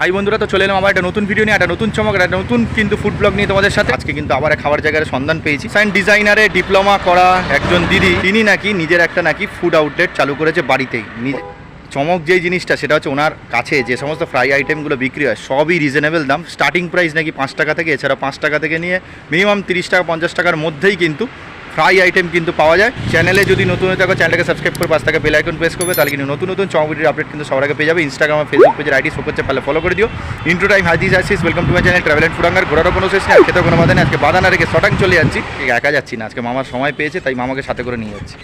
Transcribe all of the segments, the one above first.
ভাই বন্ধুরা, তো চলে এলাম আবার একটা নতুন ভিডিও নিয়ে, একটা নতুন চমক, একটা নতুন কিন্তু ফুড ব্লগ নিয়ে তোমাদের সাথে। আজকে কিন্তু আবার খাবার জায়গার সন্ধান পেয়েছি। সাইন ডিজাইনারে ডিপ্লোমা করা একজন দিদি, তিনি নাকি নিজের একটা নাকি ফুড আউটলেট চালু করেছে বাড়িতেই। নিজে চমক যেই জিনিসটা, সেটা হচ্ছে ওনার কাছে যে সমস্ত ফ্রাই আইটেমগুলো বিক্রি হয়, সবই রিজনেবল দাম। স্টার্টিং প্রাইস নাকি পাঁচ টাকা থেকে, এছাড়া পাঁচ টাকা থেকে নিয়ে মিনিমাম তিরিশ টাকা, পঞ্চাশ টাকার মধ্যেই কিন্তু ফ্রাই আইটেম কিন্তু পাওয়া যায়। চ্যানেলে যদি নতুন হয়ে থাকো চ্যানেলটাকে সাবস্ক্রাইব করে পাঁচ টাকা বেল আইকন প্রেস করবে, তাহলে কিন্তু নতুন নতুন চমকিটির আপডেট কিন্তু সবার আগে পেয়ে যাবে। ইনস্টাগ্রাম আর ফেসবুক পেজের আইডি শো করছে পারলে ফলো করে দিও। ইন্টু টাইম হাজিজ আসিস welcome to my channel travel and food hunger ঘোরারও কোনো শেষ নেই খেতে কোনো বাধা নেই, আজকে বাধা না রেখে শটাং চলে যাচ্ছি। একা যাচ্ছি না, আজকে মামার সময় পেয়েছে, তাই মামাকে সাথে করে নিয়ে যাচ্ছি।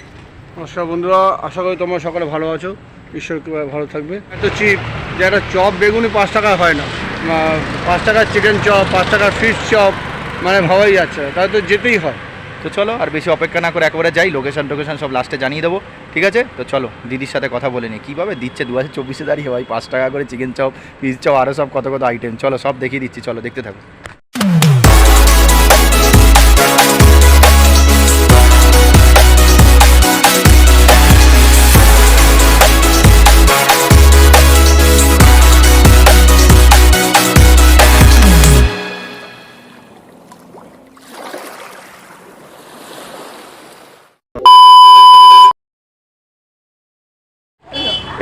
নমস্কার বন্ধুরা, আশা করি তোমরা সকলে ভালো আছো। ঈশ্বর ভালো থাকবে। এত চিপ, যে একটা চপ বেগুনি পাঁচ টাকা হয় না। পাঁচ টাকার চিকেন চপ, পাঁচ টাকার ফিশ চপ মানে ভাবাই যাচ্ছে। তাহলে তো যেতেই হয়। তো চলো, আর বেশি অপেক্ষা না করে একবারে যাই লোকেশন টোকেশন সব লাস্টে জানিয়ে দেবো, ঠিক আছে? তো চলো, দিদির সাথে কথা বলে নিই কীভাবে দিচ্ছে? দু হাজার চব্বিশে দাঁড়িয়ে ভাই পাঁচ টাকা করে চিকেন চপ পিস চপ আরও সব কত কত আইটেম চলো, সব দেখিয়ে দিচ্ছি, চলো, দেখতে থাকো।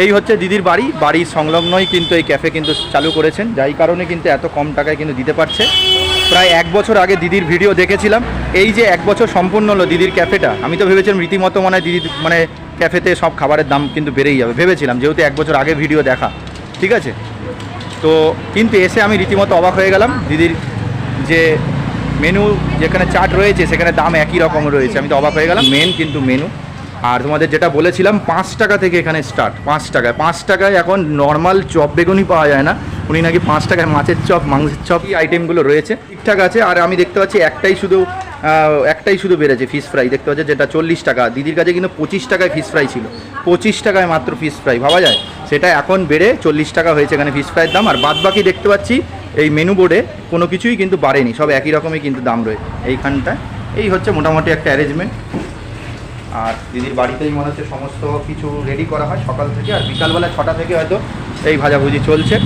এই হচ্ছে দিদির বাড়ি, বাড়ির সংলগ্নই কিন্তু এই ক্যাফে কিন্তু চালু করেছেন, যাই কারণে কিন্তু এত কম টাকায় কিন্তু দিতে পারছে। প্রায় এক বছর আগে দিদির ভিডিও দেখেছিলাম, এই যে এক বছর সম্পূর্ণ হলো দিদির ক্যাফেটা আমি তো ভেবেছিলাম রীতিমতো মানে দিদির মানে ক্যাফেতে সব খাবারের দাম কিন্তু বেড়েই যাবে, ভেবেছিলাম যেহেতু এক বছর আগে ভিডিও দেখা, ঠিক আছে? তো কিন্তু এসে আমি রীতিমতো অবাক হয়ে গেলাম, দিদির যে মেনু যেখানে চাট রয়েছে, সেখানে দাম একই রকম রয়েছে, আমি তো অবাক হয়ে গেলাম। মেন কিন্তু মেনু আর তোমাদের যেটা বলেছিলাম, পাঁচ টাকা থেকে এখানে স্টার্ট পাঁচ টাকায়। পাঁচ টাকায় এখন নর্মাল চপ বেগুনই পাওয়া যায় না। উনি নাকি পাঁচ টাকায় মাছের চপ, মাংসের চপ, এই আইটেমগুলো রয়েছে। ঠিকঠাক আছে, আর আমি দেখতে পাচ্ছি একটাই শুধু একটাই শুধু বেড়েছে ফিশ ফ্রাই দেখতে পাচ্ছি যেটা চল্লিশ টাকা। দিদির কাছে কিন্তু পঁচিশ টাকায় ফিশ ফ্রাই ছিল। পঁচিশ টাকায় মাত্র ফিশ ফ্রাই ভাবা যায়? সেটা এখন বেড়ে চল্লিশ টাকা হয়েছে এখানে ফিশ ফ্রাইয়ের দাম। আর বাদ বাকি দেখতে পাচ্ছি, এই মেনু বোর্ডে কোনো কিছুই কিন্তু বাড়েনি। সব একই রকমই কিন্তু দাম রয়েছে। এইখানটায়, এই হচ্ছে মোটামুটি একটা অ্যারেঞ্জমেন্ট আর দিদির বাড়িতেই মনে হচ্ছে সমস্ত কিছু রেডি করা হয় সকাল থেকে আর বিকালবেলা ছটা থেকে হয়তো এই ভাজাভুজি চলছে।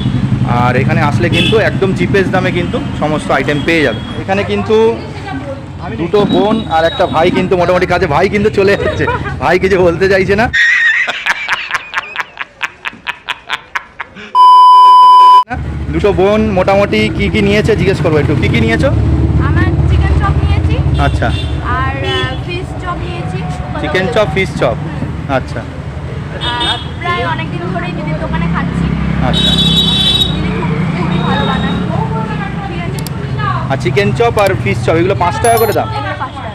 আর এখানে আসলে কিন্তু একদম চিপেস্ট দামে কিন্তু সমস্ত আইটেম পেয়ে যাবে। এখানে কিন্তু দুটো বোন আর একটা ভাই কিন্তু মোটামুটি কাজে ভাই কিন্তু চলে যাচ্ছে। ভাই কিছু বলতে চাইছে না। দুটো বোন মোটামুটি কি কি নিয়েছে জিজ্ঞেস করব একটু। কি কি নিয়েছো? আমার চিকেন চপ নিয়েছি। আচ্ছা। চিকেন চপ ফিশ চপ আচ্ছা। আর প্রায় অনেক দিন ধরেই দিদির দোকানে খাচ্ছি। আচ্ছা। আর চিকেন চপ আর ফিশ চপ এগুলো পাঁচ টাকা করে দাম?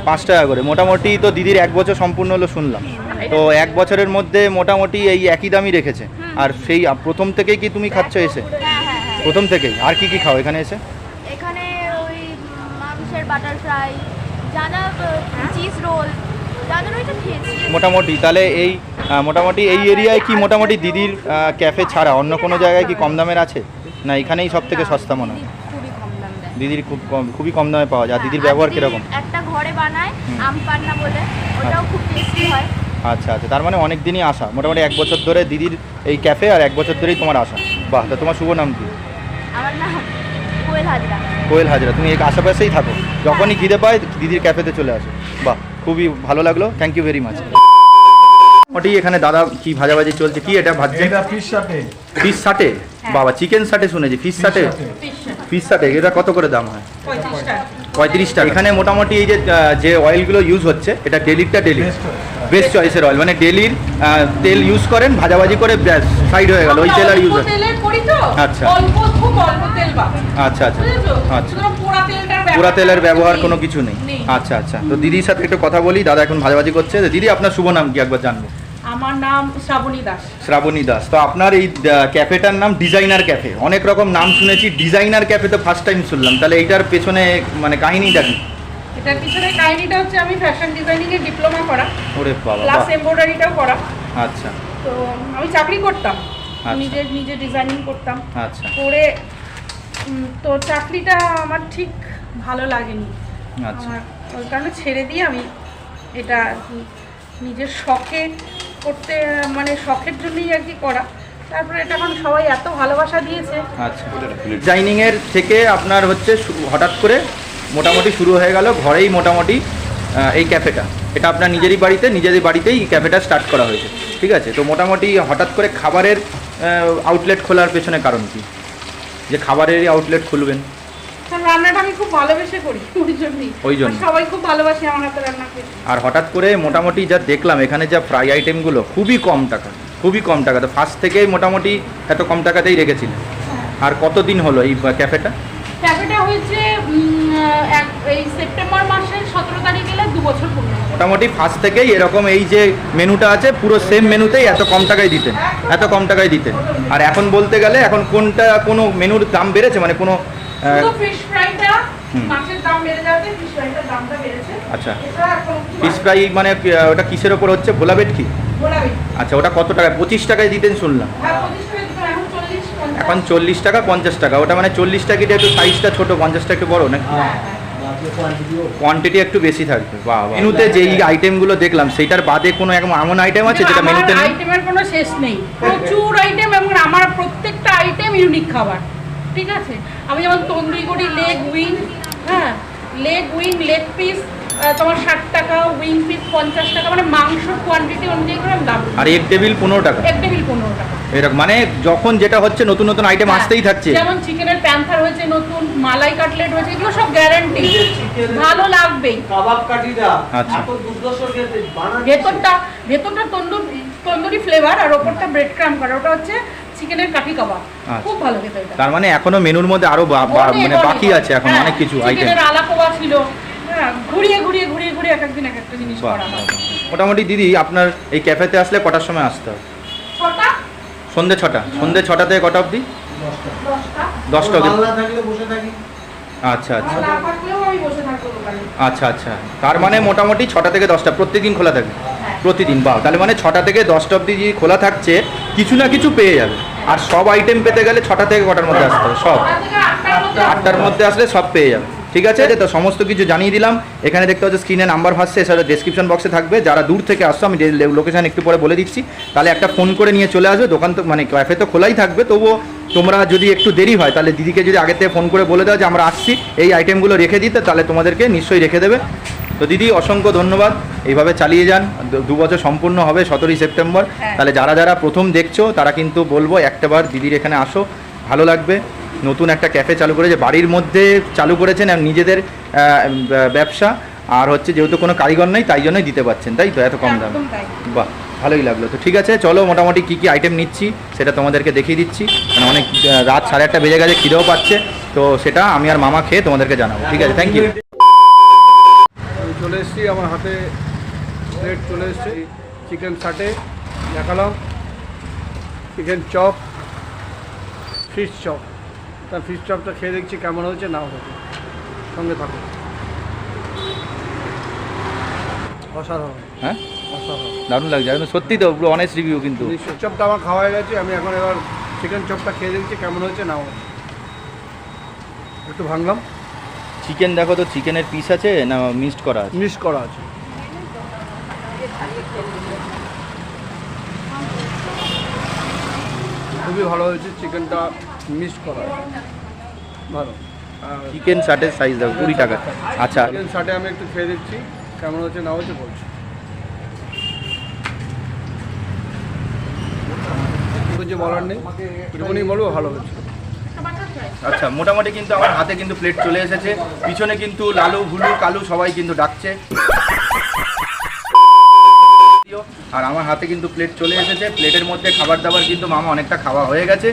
পাঁচ টাকা করে। মোটামুটি তো দিদির এক বছর সম্পূর্ণ হলো শুনলাম। তো এক বছরের মধ্যে মোটামুটি এই একই দামই রেখেছে। আর সেই প্রথম থেকেই কি তুমি খাচ্ছ এসে? হ্যাঁ হ্যাঁ হ্যাঁ। প্রথম থেকেই। আর কি কি খাও এখানে এসে? এখানে ওই মাংসের বাটার ফ্রাই যা চিজ রোল মোটামুটি তাহলে এই মোটামুটি এই এরিয়ায় কি মোটামুটি দিদির ক্যাফে ছাড়া? অন্য কোনো জায়গায় কি কম দামের আছে? না এখানেই সব থেকে সস্তা মনে হয়? দিদির খুব কম খুবই কম দামে পাওয়া যায়। দিদির ব্যবহার কীরকম? একটা ঘরে বানায় আম পান্না বলে ওটাও খুব টেস্টি হয়। আচ্ছা আচ্ছা তার মানে অনেক দিনই আসা। মোটামুটি এক বছর ধরে দিদির এই ক্যাফে আর এক বছর ধরেই তোমার আসা। বাহ তা তোমার শুভ নাম কি? আমার নাম কোয়েল হাজরা। কোয়েল হাজরা তুমি এক আশেপাশেই থাকো। যখনই খিদে পায় দিদির ক্যাফেতে চলে আসো। বাহ খুবই ভালো লাগল। থ্যাংক ইউ ভেরি মাচ মোটামুটি এখানে দাদা কি ভাজাভাজি চলছে কি এটা ভাজছে? এটা ফিশ সাথে ফিশ ষাটে বাবা চিকেন ষাটে শুনেছি ফিশ ষাটে ফিশ ষাটে এটা কত করে দাম হয়? পঁয়ত্রিশ টাকা। এখানে মোটামুটি এই যে যে অয়েলগুলো ইউজ হচ্ছে এটা ডেলিরটা ডেলি হ্যাঁ। বেস্ট চয়েসের অয়েল মানে ডেলির তেল ইউজ করেন ভাজাভাজি করে সাইড হয়ে গেল। ওই তেল আর ইউজ আচ্ছা। অল্প খুব অল্প তেল পাবে। আচ্ছা আচ্ছা। আচ্ছা। পোড়া তেলটার তেলের ব্যবহার কোনো কিছু নেই। নেই। আচ্ছা আচ্ছা। তো দিদির সাথে একটু কথা বলি দাদা এখন ভাজাভাজি করছে। দিদি আপনার শুভ নাম কি একবার জানব? আমার নাম শ্রাবণী দাস। শ্রাবণী দাস। তো আপনার এই ক্যাফেটার নাম ডিজাইনার ক্যাফে। অনেক রকম নাম শুনেছি ডিজাইনার ক্যাফে তো ফার্স্ট টাইম শুনলাম। তাহলে এইটার পেছনে মানে কাহিনীটা কি? এটার পিছনে কাহিনীটা হচ্ছে আমি ফ্যাশন ডিজাইনিং এর ডিপ্লোমা করা। ওরে বাবা প্লাস এমব্রয়ডারিটাও করা। আচ্ছা। তো আমি চাকরি করতাম। আচ্ছা। নিজে নিজে ডিজাইনিং করতাম। আচ্ছা। করে তো চাকরিটা আমার ঠিক ভালো লাগেনি। আচ্ছা। আমার ওই কারণে ছেড়ে দিয়ে আমি এটা নিজের শখে করতে মানে শখের জন্যই আর কি করা। তারপরে এটা এখন সবাই এত ভালোবাসা দিয়েছে। আচ্ছা। ডিজাইনিংয়ের থেকে আপনার হচ্ছে হঠাৎ করে মোটামুটি শুরু হয়ে গেল ঘরেই মোটামুটি এই ক্যাফেটা এটা আপনার নিজেরই বাড়িতে নিজেদের বাড়িতেই ক্যাফেটা স্টার্ট করা হয়েছে। ঠিক আছে? তো মোটামুটি হঠাৎ করে খাবারের আউটলেট খোলার পেছনে কারণ কি? যে খাবারেরই আউটলেট খুলবেন। রান্নাটা আমি খুব ভালোবেসে করি ওই জন্যই। ওই জন্য। আর সবাই খুব ভালোবাসে আমার হাতে রান্না আর হঠাৎ করে মোটামুটি যা দেখলাম এখানে যা ফ্রাই আইটেমগুলো খুবই কম টাকা খুবই কম টাকা। তো ফার্স্ট থেকেই মোটামুটি এত কম টাকাতেই রেখেছিলেন। আর কতদিন হলো এই ক্যাফেটা? ক্যাফেটা হয়েছে এক এই সেপ্টেম্বর মাসের সতেরো তারিখ গেলে দু বছর পূর্ণ মোটামুটি ফার্স্ট থেকেই এরকম এই যে মেনুটা আছে পুরো সেম মেনুতেই এত কম টাকায় দিতেন এত কম টাকায় দিতেন। আর এখন বলতে গেলে এখন কোনটা কোনো মেনুর দাম বেড়েছে? মানে কোনো ফিশ ফ্রাইটা মাছের দাম বেড়ে যাওয়াতে ফিশ ফ্রাইটার দামটা বেড়েছে। আচ্ছা। ফিশ ফ্রাই মানে ওটা কিসের ওপর হচ্ছে? ভোলা ভেটকি গোলাপি আচ্ছা ওটা কত টাকা পঁচিশ টাকায় দিতেন শুনলাম। হ্যাঁ পঁচিশ টাকা দিতাম এখন চল্লিশ পঞ্চাশ এখন চল্লিশ টাকা পঞ্চাশ টাকা। ওটা মানে চল্লিশ টাকিটা একটু সাইজটা ছোট পঞ্চাশটা একটু বড় নাকি? হ্যাঁ। কোয়ান্টিটি একটু বেশি থাকবে। বাহ বাহ। মেনুতে যেই আইটেমগুলো দেখলাম সেইটার বাদে কোনো এমন এমন আইটেম আছে যেটা মেনুতে নেই? আইটেমের কোনো শেষ নেই। প্রচুর আইটেম এবং আমার প্রত্যেকটা আইটেম ইউনিক খাবার। ঠিক আছে? আমি যেমন তন্দুরি করি লেগ উইং হ্যাঁ লেগ উইং লেগ পিস তোমার ষাট টাকা উইং পিস পঞ্চাশ টাকা মানে মাংস কোয়ান্টিটি অনুযায়ী করে দাম আর এক টেবিল পনেরো টাকা। এক টেবিল পনেরো টাকা। এরকম মানে যখন যেটা হচ্ছে নতুন নতুন আইটেম হ্যাঁ, আসতেই থাকছে। যেমন চিকেনের প্যান্থার হয়েছে নতুন মালাই কাটলেট হয়েছে এগুলো সব গ্যারান্টি ভালো লাগবেই। কাবাব আচ্ছা। দুর্দর্শ খেতে বানান ভেতরটা ভেতরটা তন্দুর তন্দুরি ফ্লেভার আর ওপরটা ব্রেড ক্রাম করা। ওটা হচ্ছে চিকেনের কাঠি কাবাব। আচ্ছা। খুব ভালো খেতে তার মানে এখনও মেনুর মধ্যে আরও মানে বাকি আছে এখন হ্যাঁ, অনেক কিছু আইটেম চিকেনের আলাপোয়া ছিল। ঘুরিয়ে ঘুরিয়ে ঘুরিয়ে ঘুরিয়ে এক একদিন এক একটা জিনিস করা হয় মোটামুটি দিদি আপনার এই ক্যাফেতে আসলে কটার সময় আসতে হবে ছটা? সন্ধে ছটা? সন্ধে ছটা থেকে কটা অবধি? দশটা। অবধি। বাংলা থাকলে বসে থাকি। আচ্ছা আচ্ছা। আচ্ছা আচ্ছা। তার মানে মোটামুটি ছটা থেকে দশটা। প্রত্যেকদিন খোলা থাকে? হ্যাঁ। প্রতিদিন বাহ। তাহলে মানে ছটা থেকে দশটা অবধি যদি খোলা থাকছে কিছু না কিছু পেয়ে যাবে। আর সব আইটেম পেতে গেলে ছটা থেকে কটার মধ্যে আসতে হবে? সব। আটটার মধ্যে আসলে সব পেয়ে যাবে। ঠিক আছে? তো সমস্ত কিছু জানিয়ে দিলাম। এখানে দেখতে হচ্ছে স্ক্রিনে নাম্বার ভাসছে এছাড়া ডেসক্রিপশন বক্সে থাকবে। যারা দূর থেকে আসছো আমি লোকেশন একটু পরে বলে দিচ্ছি। তাহলে একটা ফোন করে নিয়ে চলে আসবে দোকান তো মানে ক্যাফে তো খোলাই থাকবে তবুও তোমরা যদি একটু দেরি হয় তাহলে দিদিকে যদি আগে থেকে ফোন করে বলে দাও যে আমরা আসছি এই আইটেমগুলো রেখে দিতে তাহলে তোমাদেরকে নিশ্চয়ই রেখে দেবে। তো দিদি অসংখ্য ধন্যবাদ। এইভাবে চালিয়ে যান। দু- দু বছর সম্পূর্ণ হবে সতেরোই সেপ্টেম্বর। হ্যাঁ। তাহলে যারা যারা প্রথম দেখছ তারা কিন্তু বলব একটাবার দিদির এখানে আসো। ভালো লাগবে। নতুন একটা ক্যাফে চালু করেছে বাড়ির মধ্যে চালু করেছেন আর নিজেদের ব্যবসা। আর হচ্ছে যেহেতু কোনো কারিগর নেই তাই জন্যই দিতে পারছেন তাই তো? এত কম দাম। বাহ ভালোই লাগল। তো ঠিক আছে চলো মোটামুটি কী কী আইটেম নিচ্ছি সেটা তোমাদেরকে দেখিয়ে দিচ্ছি। মানে অনেক রাত সাড়ে আটটা বেজে গেছে খিদেও পাচ্ছে। তো সেটা আমি আর মামা খেয়ে তোমাদেরকে জানাব। ঠিক আছে থ্যাংক ইউ চলে এসেছি আমার হাতে প্লেট চলে এসেছি। চিকেন সাটে দেখালাম। চিকেন চপ ফিশ চপ তার ফিশ চপটা খেয়ে দেখছি কেমন হয়েছে নাও হয়েছে সঙ্গে থাকো। অসাধারণ। হ্যাঁ? অসাধারণ। দারুণ লাগছে একদম সত্যি তো পুরো অনেস্ট রিভিউ কিন্তু। ফিশ চপটা আমার খাওয়া হয়ে গেছে আমি এখন এবার চিকেন চপটা খেয়ে দেখছি কেমন হয়েছে নাও। হয়েছে একটু ভাঙলাম। চিকেন দেখো তো চিকেনের পিস আছে না মিক্সড করা আছে? মিস করা আছে। খুবই ভালো হয়েছে চিকেনটা মিস করা ভালো। চিকেন শার্টের সাইজ দেখো কুড়ি টাকা। আচ্ছা। চিকেন সাটে আমি একটু খেয়ে দেখছি কেমন হচ্ছে না হচ্ছে বলছি। কিছু বলার নেই এটুকুনি বলব ভালো হয়েছে আচ্ছা মোটামুটি কিন্তু আমার হাতে কিন্তু প্লেট চলে এসেছে। পিছনে কিন্তু লালু ভুলু কালু সবাই কিন্তু ডাকছে। আর আমার হাতে কিন্তু প্লেট চলে এসেছে। প্লেটের মধ্যে খাবার দাবার কিন্তু মামা অনেকটা খাওয়া হয়ে গেছে।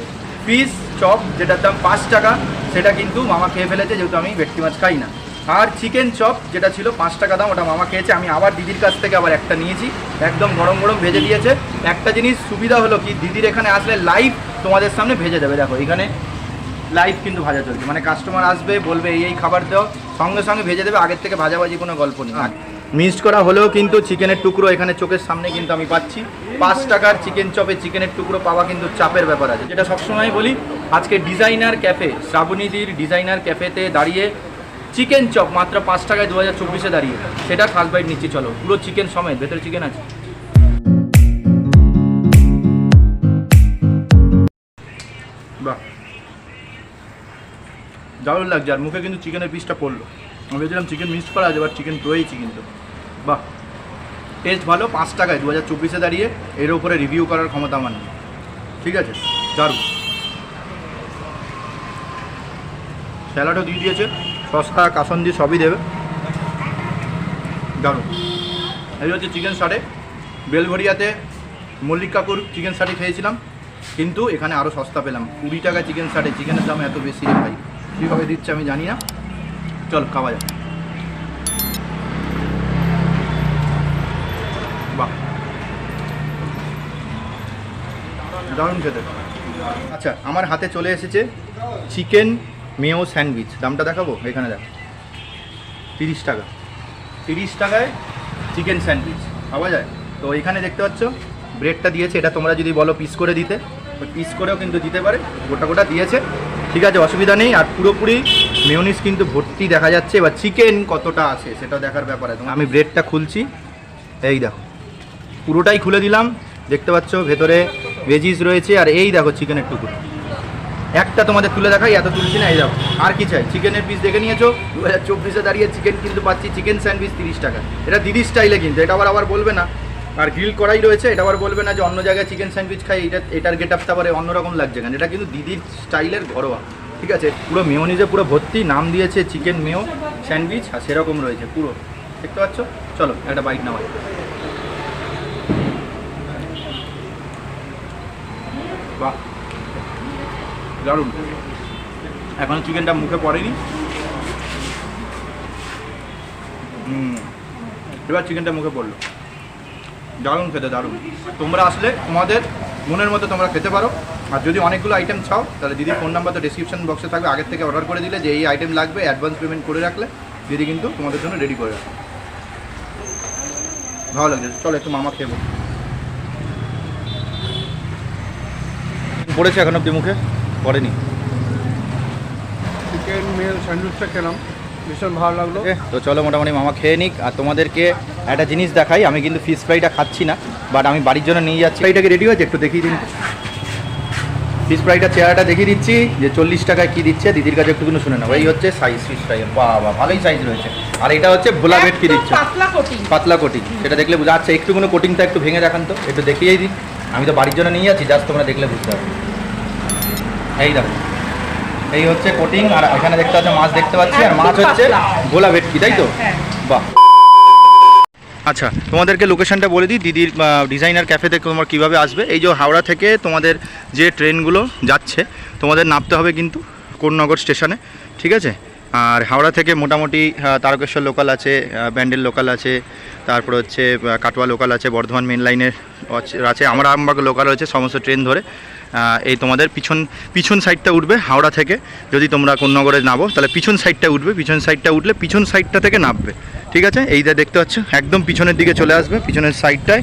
পিস চপ, যেটার দাম পাঁচ টাকা, সেটা কিন্তু মামা খেয়ে ফেলেছে, যেহেতু আমি ভেটকি মাছ খাই না। আর চিকেন চপ, যেটা ছিল পাঁচ টাকা দাম, ওটা মামা খেয়েছে। আমি আবার দিদির কাছ থেকে আবার একটা নিয়েছি, একদম গরম গরম ভেজে দিয়েছে। একটা জিনিস সুবিধা হলো কি, দিদির এখানে আসলে লাইভ তোমাদের সামনে ভেজে দেবে। দেখো, এখানে লাইভ কিন্তু ভাজা চলছে। মানে কাস্টমার আসবে, বলবে, এই এই খাবার দাও। সঙ্গে সঙ্গে ভেজে দেবে, আগের থেকে ভাজাভাজি কোনো গল্প নেই। মিক্সড করা হলেও কিন্তু চিকেনের টুকরো এখানে চোখের সামনে কিন্তু আমি পাচ্ছি। পাঁচ টাকার চিকেন চপে চিকেনের টুকরো পাওয়া কিন্তু চাপের ব্যাপার আছে। যেটা সবসময় বলি, আজকে ডিজাইনার ক্যাফে, শ্রাবণীদির ডিজাইনার ক্যাফেতে দাঁড়িয়ে চিকেন চপ মাত্র পাঁচ টাকায় দু হাজার চব্বিশে দাঁড়িয়ে। সেটা খাস বাইট নিচ্ছি, চলো। পুরো চিকেন সময় ভেতরে চিকেন আছে। বাহ। দারুণ লাগছে, আর মুখে কিন্তু চিকেনের পিসটা পড়ল। আমি ভেবেছিলাম চিকেন মিক্স করা আছে বাট চিকেন রয়েছে কিন্তু বাহ। টেস্ট ভালো, পাঁচ টাকায় দু হাজার চব্বিশে দাঁড়িয়ে এর উপরে রিভিউ করার ক্ষমতা আমার নেই। ঠিক আছে, দারুণ। স্যালাডও দিয়ে দিয়েছে সস্তা কাসন্দি সবই দেবে। দারুণ। এই হচ্ছে চিকেন সাড়ে বেলঘরিয়াতে মল্লিক কাকুর চিকেন সাড়ে খেয়েছিলাম, কিন্তু এখানে আরও সস্তা পেলাম। কুড়ি টাকা চিকেন সাড়ে চিকেনের দাম এত বেশি ভাই। কীভাবে দিচ্ছে আমি জানি না। চল, খাওয়া যাক। দারুণ খেতে। আচ্ছা আমার হাতে চলে এসেছে চিকেন মেও স্যান্ডউইচ। দামটা দেখাবো? এখানে দেখ। তিরিশ টাকা। তিরিশ টাকায় চিকেন স্যান্ডউইচ। পাওয়া যায়? তো এখানে দেখতে পাচ্ছ, ব্রেডটা দিয়েছে। এটা তোমরা যদি বলো পিস করে দিতে। পিস করেও কিন্তু দিতে পারে। গোটা গোটা দিয়েছে। ঠিক আছে, অসুবিধা নেই। আর পুরোপুরি মেয়নিস কিন্তু ভর্তি দেখা যাচ্ছে, এবার চিকেন কতটা আছে সেটা দেখার ব্যাপারে। আমি ব্রেডটা খুলছি, এই দেখো, পুরোটাই খুলে দিলাম, দেখতে পাচ্ছ ভেতরে ভেজিস রয়েছে, আর এই দেখো চিকেনের টুকরো। একটা তোমাদের তুলে দেখাই, এত তুলছি না, এই দেখো, আর কি চাই? চিকেনের পিস দেখে নিয়েছো? দু হাজার চব্বিশে দাঁড়িয়ে চিকেন কিন্তু পাচ্ছি চিকেন স্যান্ডউইচ তিরিশ টাকা। এটা দিদির স্টাইলে কিন্তু, এটা আবার আবার বলবে না। আর গ্রিল করাই রয়েছে, এটা আবার বলবে না যে অন্য জায়গায় চিকেন স্যান্ডউইচ খাই, এটা, এটার গেট আপটা আবার অন্যরকম লাগছে কেন এটা কিন্তু দিদির স্টাইলের ঘরোয়া। ঠিক আছে? পুরো মেয়নিজে পুরো ভর্তি, নাম দিয়েছে চিকেন মেও স্যান্ডউইচ, আর সেরকম রয়েছে পুরো। দেখতে পাচ্ছ? চলো, একটা বাইক নেওয়া। বাহ, দারুণ। এখনও চিকেনটা মুখে পড়েনি। হুম, এবার চিকেনটা মুখে পড়ল। দারুণ খেতে, দারুণ। তোমরা আসলে তোমাদের মনের মতো তোমরা খেতে পারো। আর যদি অনেকগুলো আইটেম চাও তাহলে দিদির ফোন নাম্বার তো ডিসক্রিপশন বক্সে থাকবে। আগের থেকে অর্ডার করে দিলে যে এই আইটেম লাগবে অ্যাডভান্স পেমেন্ট করে রাখলে দিদি কিন্তু তোমাদের জন্য রেডি করে রাখবে। ভালো লাগছে। চলো একটু মামা খেয়ে। পড়েছে এখন অব্দি মুখে? পড়েনি। চিকেন মেল স্যান্ডউইচটা খেলাম। ভীষণ ভালো লাগল। তো চলো মোটামুটি মামা খেয়ে নিক। আর তোমাদেরকে একটা জিনিস দেখাই। আমি কিন্তু ফিশ ফ্রাইটা খাচ্ছি না বাট আমি বাড়ির জন্য নিয়ে যাচ্ছি। ফ্রাইটাকে রেডি হয়েছে? একটু দেখিয়ে দিন। ফিশ ফ্রাইটা চেহারাটা দেখিয়ে দিচ্ছি যে চল্লিশ টাকায় কী দিচ্ছে দিদির কাছে একটুকুনো শুনে নেব এই হচ্ছে সাইজ ফিশ ফ্রাই বাবা ভালোই সাইজ রয়েছে। আর এটা হচ্ছে ভোলা বেড কি দিচ্ছে। পাতলা কোটিং পাতলা কোটিং সেটা দেখলে বুঝা আচ্ছা একটুকুনো কোটিংটা একটু ভেঙে দেখান তো। একটু দেখিয়েই দিই। আমি তো বাড়ির জন্য নিয়ে যাচ্ছি জাস্ট তোমরা দেখলে বুঝতে পারবে। এই দেখো। এই হচ্ছে কোটিং আর এখানে দেখতে পাচ্ছ মাছ দেখতে পাচ্ছি আর মাছ হচ্ছে। ভোলা ভেটকি তাই তো? হ্যাঁ, বাহ। আচ্ছা তোমাদেরকে লোকেশনটা বলে দিই, দিদির ডিজাইনার ক্যাফেতে তোমার কীভাবে আসবে। এই যে হাওড়া থেকে তোমাদের যে ট্রেনগুলো যাচ্ছে, তোমাদের নামতে হবে কিন্তু কোননগর স্টেশনে, ঠিক আছে? আর হাওড়া থেকে মোটামুটি তারকেশ্বর লোকাল আছে ব্যান্ডেল লোকাল আছে, তারপর হচ্ছে কাটোয়া লোকাল আছে, বর্ধমান মেন লাইনের আছে, আমরা আমবাগ লোকাল রয়েছে, সমস্ত ট্রেন ধরে। এই তোমাদের পিছন পিছন সাইডটা উঠবে হাওড়া থেকে। যদি তোমরা কোন্নগরে নামো, তাহলে পিছন সাইডটা উঠবে, পিছন সাইডটা উঠলে পিছন সাইডটা থেকে নামবে। ঠিক আছে? এইটা দেখতে পাচ্ছ, একদম পিছনের দিকে চলে আসবে, পিছনের সাইডটায়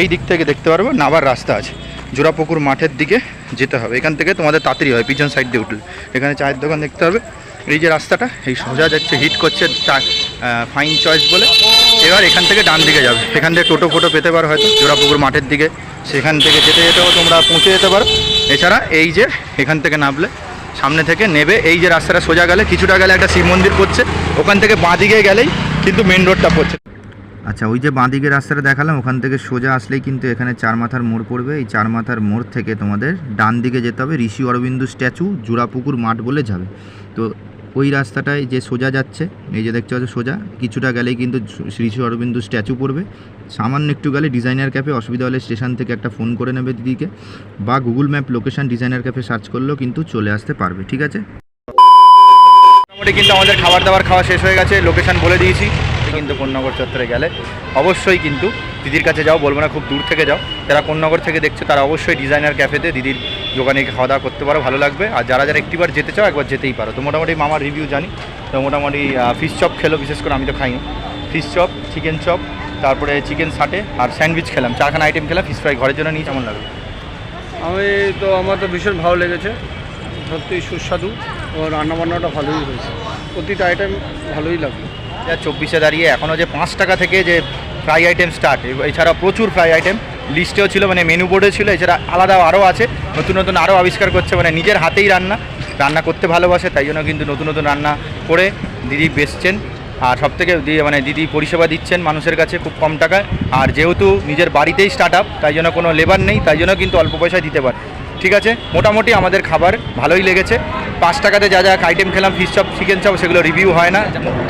এই দিক থেকে দেখতে পারবে নাবার রাস্তা আছে। জোড়াপুকুর মাঠের দিকে যেতে হবে। এখান থেকে তোমাদের তাড়াতাড়ি হয়, পিছন সাইড দিয়ে উঠলে। এখানে চায়ের দোকান দেখতে হবে এই যে রাস্তাটা, এই সোজা যাচ্ছে হিট করছে ফাইন চয়েস বলে। এবার এখান থেকে ডান দিকে যাবে। এখান থেকে টোটো ফোটো পেতে পারো হয়তো, জোড়াপুকুর মাঠের দিকে। সেখান থেকে যেতে যেতেও তোমরা পৌঁছে যেতে পারো। এছাড়া এই যে এখান থেকে নামলে, সামনে থেকে নেবে। এই যে রাস্তাটা সোজা গেলে, কিছুটা গেলে একটা শিব মন্দির করছে। ওখান থেকে বাঁ দিকে গেলেই কিন্তু মেন রোডটা পড়ছে। আচ্ছা ওই যে বাঁদিকে রাস্তাটা দেখালাম, ওখান থেকে সোজা আসলেই কিন্তু এখানে চার মাথার মোড় পড়বে। এই চার মাথার মোড় থেকে তোমাদের ডান দিকে যেতে হবে, ঋষি অরবিন্দু স্ট্যাচু, জোড়াপুকুর মাঠ বলে যাবে। তো ওই রাস্তাটায় যে সোজা যাচ্ছে, এই যে দেখতে পাচ্ছ সোজা, কিছুটা গেলেই কিন্তু ঋষি অরবিন্দু স্ট্যাচু পড়বে। সামান্য একটু গেলে ডিজাইনার ক্যাফে অসুবিধা হলে স্টেশন থেকে একটা ফোন করে নেবে দিদিকে, বা Google map location designer cafe search করলেও কিন্তু চলে আসতে পারবে, ঠিক আছে? মোটামুটি কিন্তু আমাদের খাবার দাবার খাওয়া শেষ হয়ে গেছে লোকেশান বলে দিয়েছি। কিন্তু কোন্নগর চত্বরে গেলে। অবশ্যই কিন্তু দিদির কাছে যাও, বলব না খুব দূর থেকে যাও। যারা কোন্নগর থেকে দেখছ, তারা অবশ্যই ডিজাইনার ক্যাফেতে দিদির দোকানে খাওয়া দাওয়া করতে পারো, ভালো লাগবে। আর যারা যারা একটিবার যেতে চাও, একবার যেতেই পারো। তো মোটামুটি মামার রিভিউ জানি। তো মোটামুটি ফিশ চপ খেলো, বিশেষ করে আমি তো খাইনি। ফিশ চপ চিকেন চপ তারপরে চিকেন সাটে আর স্যান্ডউইচ খেলাম। চারখানা আইটেম খেলাম ফিশ ফ্রাই ঘরের জন্য নিয়ে, কেমন লাগল? আমি তো, আমার তো ভীষণ ভালো লেগেছে। সত্যি সুস্বাদু। ও রান্নাবান্নাটা ভালোই হয়েছে। প্রতিটা আইটেম ভালোই লাগল। হাজার চব্বিশে দাঁড়িয়ে এখনও যে পাঁচ টাকা থেকে যে ফ্রাই আইটেম স্টার্ট এছাড়া প্রচুর ফ্রাই আইটেম লিস্টেও ছিল মানে মেনু বোর্ডে ছিল, এছাড়া আলাদা আরও আছে, নতুন নতুন আরও আবিষ্কার করছে মানে নিজের হাতেই রান্না। রান্না করতে ভালোবাসে, তাই জন্য কিন্তু নতুন নতুন রান্না করে দিদি বেচছেন। আর সব থেকে মানে দিদি পরিষেবা দিচ্ছেন মানুষের কাছে খুব কম টাকায়। আর যেহেতু নিজের বাড়িতেই স্টার্ট আপ তাই জন্য কোনো লেবার নেই, তাই জন্য কিন্তু অল্প পয়সায় দিতে পারে। ঠিক আছে, মোটামুটি আমাদের খাবার ভালোই লেগেছে। পাঁচ টাকাতে যা যা আইটেম খেলাম ফিশ চপ চিকেন চপ সেগুলো রিভিউ হয় না।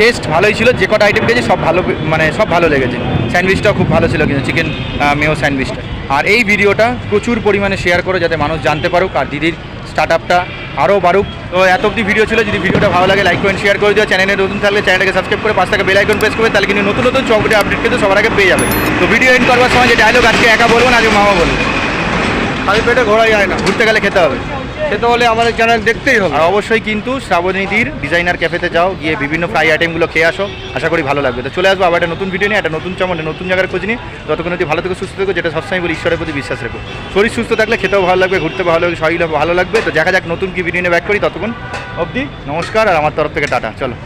টেস্ট ভালোই ছিল, যে কটা আইটেম খেয়েছি, সব ভালো মানে সব ভালো লেগেছে। স্যান্ডউইচটাও খুব ভালো ছিল কিন্তু চিকেন মেও স্যান্ডউইচটা আর এই ভিডিওটা প্রচুর পরিমাণে শেয়ার করো, যাতে মানুষ জানতে পারুক, আর দিদির স্টার্ট আপটা আরও বাড়ুক। তো এত অব্দি ভিডিও ছিল, যদি ভিডিওটা ভালো লাগে লাইক করেন শেয়ার করে দিও। চ্যানেলে নতুন থাকলে চ্যানেলটাকে সাবস্ক্রাইব করে পাঁচ টাকা বেল আইকন প্রেস করবে, তাহলে কিন্তু নতুন নতুন চকলেট আপডেট কিন্তু সবার আগে পেয়ে যাবে। তো ভিডিও এন্ড করবার সময় যে ডায়লগ আজকে একা বলব না, আজকে মামা বলব। খালি পেটে ঘোরা যায় না, ঘুরতে গেলে খেতে হবে। সেটা হলে আমাদের চ্যানেল দেখতেই হবে। অবশ্যই কিন্তু শ্রাবণীদির ডিজাইনার ক্যাফেতে যাও, গিয়ে বিভিন্ন ফ্রাই আইটেমগুলো খেয়ে আসো। আশা করি ভালো লাগবে। তো চলে আসব আবার একটা নতুন ভিডিও নিয়ে, একটা নতুন চামড়ে নতুন জায়গার খোঁজ নিয়ে। যতক্ষণ যদি ভালো থেকে, সুস্থ থেকো, যেটা সবসময় বলি, ঈশ্বরের প্রতি বিশ্বাস রেখো। শরীর সুস্থ থাকলে খেতেও ভালো লাগবে, ঘুরতে ভালো লাগবে শরীর ভালো লাগবে। তো দেখা যাক, নতুন কি ভিডিও নিয়ে ব্যাক করি ততক্ষণ অবধি নমস্কার, আর আমার তরফ থেকে টাটা। চলো।